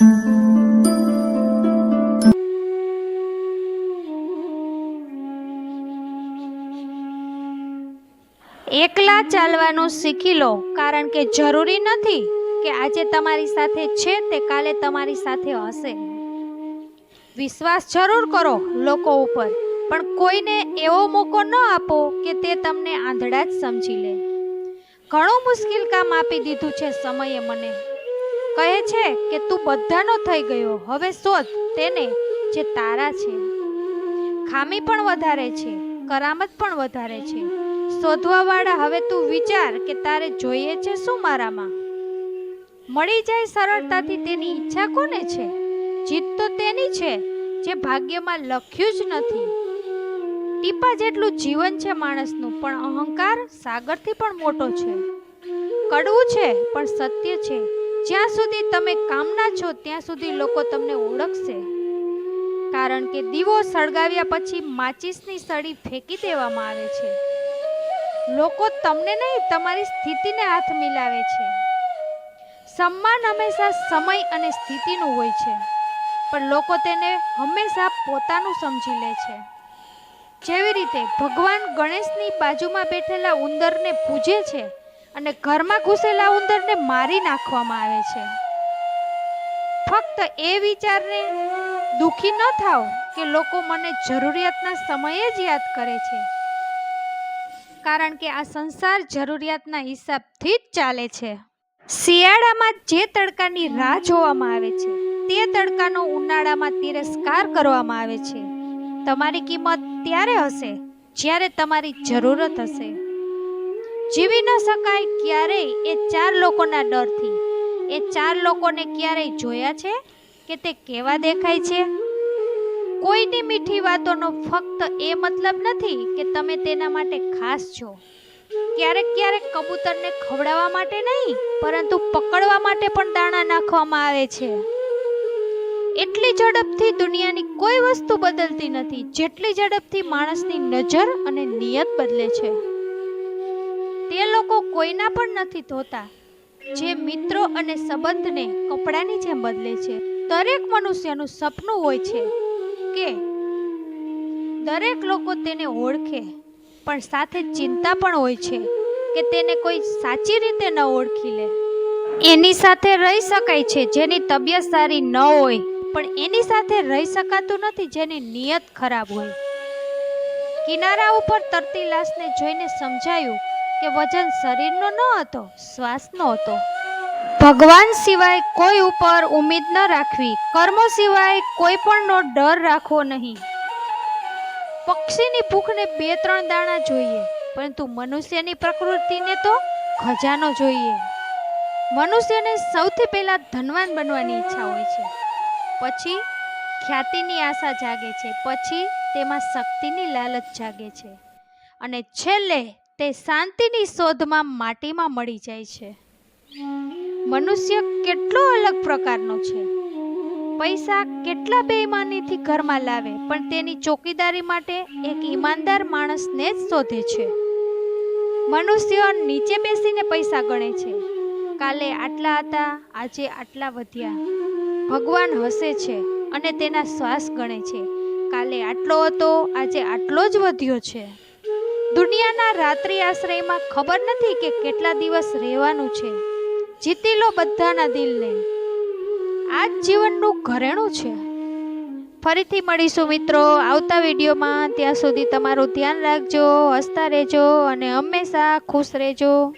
એકલા ચાલવાનું શીખી લો, કારણ કે જરૂરી નથી કે આજે તમારી સાથે છે તે કાલે તમારી સાથે હશે. વિશ્વાસ જરૂર કરો લોકો ઉપર, પણ કોઈને એવો મોકો ન આપો કે તે તમને આંધળા જ સમજી લે. ઘણું મુશ્કેલ કામ આપી દીધું છે સમયે મને. કહે છે કે તું બધાનો થઈ ગયો. હવે શોધ તેને જે તારા છે. ખામી પણ વધારે છે, કરામત પણ વધારે છે. શોધવાવાળા, હવે તું વિચાર કે તારે જોઈએ છે શું મારામાં? મળી જાય સરળતાથી તેની ઈચ્છા કોને છે? જીત તો તેની છે, જે ભાગ્યમાં લખ્યું જ નથી. ટીપા જેટલું જીવન છે માણસનું, પણ અહંકાર સાગરથી પણ મોટો છે. કડવું છે, પણ સત્ય છે. જ્યાં સુધી તમે કામના છો, ત્યાં સુધી લોકો તમને ઓળખશે. કારણ કે દીવો સળગાવ્યા પછી માચિસની સળી ફેંકી દેવામાં આવે છે. લોકો તમને નહીં, તમારી સ્થિતિને હાથ મિલાવે છે. સન્માન હંમેશા સમય અને સ્થિતિનું હોય છે, પણ લોકો તેને હંમેશા પોતાનું સમજી લે છે. જેવી રીતે ભગવાન ગણેશની બાજુમાં બેઠેલા ઉંદરને પૂજે છે અને ઘરમાં ઘૂસેલા ઉંદરને મારી નાખવામાં આવે છે. ફક્ત એ વિચારને દુખી ન થાવ કે લોકો મને જરૂરિયાતના સમયે જ યાદ કરે છે. કારણ કે આ સંસાર જરૂરિયાતના હિસાબથી જ ચાલે છે. શિયાળામાં જે તડકાની રાહ જોવામાં આવે છે, તે તડકાનો ઉનાળામાં તિરસ્કાર કરવામાં આવે છે. તમારી કિંમત ત્યારે હશે, જ્યારે તમારી જરૂરત હશે. જીવી ન શકાય ક્યારેય એ ચાર લોકોના ડરથી. એ ચાર લોકોને ક્યારેય જોયા છે કે તે કેવા દેખાય છે? કોઈની મીઠી વાતોનો ફક્ત એ મતલબ નથી કે તમે તેના માટે ખાસ છો. ક્યારેક ક્યારેક કબૂતરને ખવડાવવા માટે નહીં, પરંતુ પકડવા માટે પણ દાણા નાખવામાં આવે છે. એટલી ઝડપથી દુનિયાની કોઈ વસ્તુ બદલતી નથી, જેટલી ઝડપથી માણસની નજર અને નિયત બદલે છે. તે લોકો કોઈના પણ નથી ધોતા. જે મિત્રો અને સંબંધને કપડાની જેમ બદલે છે. દરેક મનુષ્યનું સપનું હોય છે કે દરેક લોકો તેને ઓળખે, પણ સાથે ચિંતા પણ હોય છે કે તેને કોઈ સાચી રીતે ન ઓળખી લે. એની સાથે રહી શકાય છે જેની તબિયત સારી ન હોય, પણ એની સાથે રહી શકાતું નથી જેની નિયત ખરાબ હોય. કિનારા ઉપર તરતી લાશને જોઈને સમજાયું કે વજન શરીરનો ન હતો, શ્વાસનો હતો. ભગવાન સિવાય કોઈ ઉપર ઉમેદ ન રાખવી, કર્મો સિવાય કોઈ પણનો ડર રાખવો નહીં. પક્ષીની ભૂખને બે ત્રણ દાણા જોઈએ, પરંતુ મનુષ્યની પ્રકૃતિને તો ખજાનો જોઈએ. મનુષ્યને સૌથી પહેલા ધનવાન બનવાની ઈચ્છા હોય છે. પછી ખ્યાતિની આશા જાગે છે, પછી તેમાં શક્તિની લાલચ જાગે છે. અને છેલ્લે તે શાંતિની શોધમાં માટીમાં મળી જાય છે. મનુષ્ય કેટલો અલગ પ્રકારનો છે. પૈસા કેટલા બેઈમાનીથી ઘરમાં લાવે, પણ તેની ચોકીદારી માટે એક ઈમાનદાર માણસને જ શોધે છે. મનુષ્ય નીચે બેસીને પૈસા ગણે છે. કાલે આટલા હતા, આજે આટલા વધ્યા. ભગવાન હસે છે અને તેના શ્વાસ ગણે છે. કાલે આટલો હતો, આજે આટલો જ વધ્યો છે. દુનિયાના રાત્રિ આશ્રયમાં ખબર નથી કે કેટલા દિવસ રહેવાનું છે. જીતી લો બધાના દિલને. આ જ જીવનનું ઘરેણું છે. ફરીથી મળીશું મિત્રો આવતા વિડીયોમાં. ત્યાં સુધી તમારું ધ્યાન રાખજો, હસતા રહેજો અને હંમેશા ખુશ રહેજો.